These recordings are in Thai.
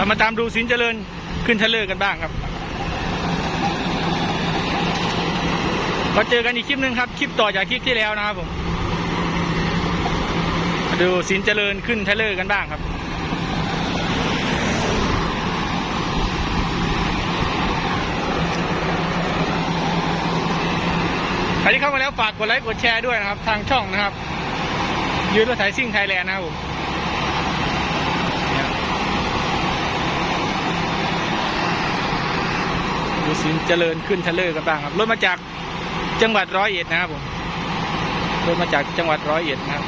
เรามาตามดูสินเจริญขึ้นทะเลอร์กันบ้างครับก็เจอกันอีกคลิปหนึ่งครับ คลิปต่อจากคลิปที่แล้วนะครับผมมาดูสินเจริญขึ้นทะเลอร์กันบ้างครับใครที่เข้ามาแล้วฝากกดไลค์กดแชร์ด้วยนะครับ ทางช่องนะครับยืนรถไถซิ่งไทยแลนด์นะครับผมูสินเจริญขึ้นทะเลกันบ้างครับรถมาจากจังหวัดร้อยเอ็ดนะครับผมรถมาจากจังหวัดร้อยเอ็ดนะครับ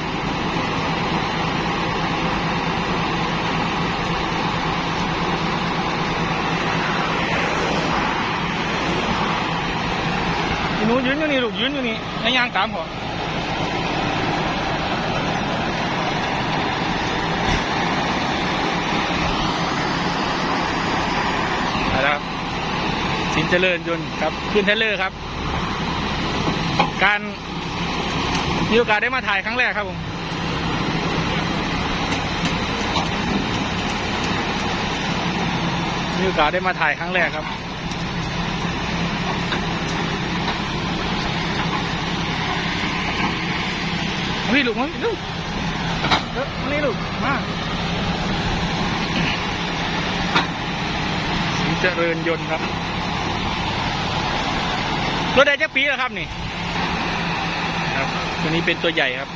หนูยืนอยู่นี่ลูกยืนอยู่นี่ในยางตามผมนะครับ สินเจริญยนต์ครับ ขึ้นเทเลอร์ครับ การมีโอกาสได้มาถ่ายครั้งแรกครับผมมีโอกาสได้มาถ่ายครั้งแรกครับมานี่ลูกมานี่ลูกเออมานี่ลูกมาสีเจริญยนต์ครับ รถได้จักปีแล้วครับนี่ ครับ ตัวนี้เป็นตัวใหญ่ครับ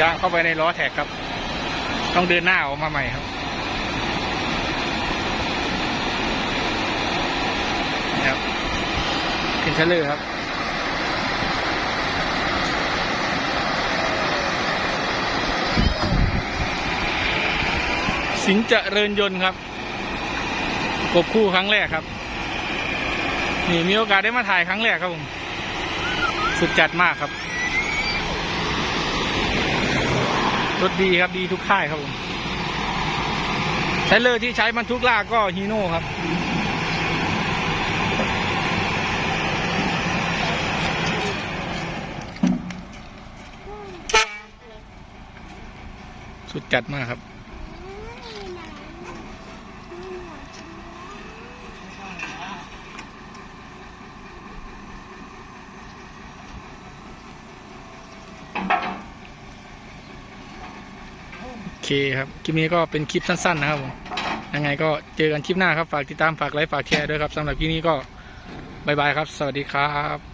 ยางเข้าไปในล้อแท็กครับ ต้องเดินหน้าออกมาใหม่ครับครับขึ้นเทเลอร์ครับ สิงห์เจริญยนต์ครับกบคู่ครั้งแรกครับ นี่มีโอกาสได้มาถ่ายครั้งแรกครับผม สุดจัดมากครับ รถดีครับดีทุกค่ายครับผมไทเลอร์ที่ใช้บรรทุกลากก็ฮีโน่ครับ สุดจัดมากครับ เคครับคลิปนี้ก็เป็นคลิปสั้นๆนะครับผมยังไงก็เจอกันคลิปหน้าครับฝากติดตามฝากไลค์ฝากแชร์ด้วยครับสำหรับคลิปนี้ก็บายบายครับ สวัสดีครับ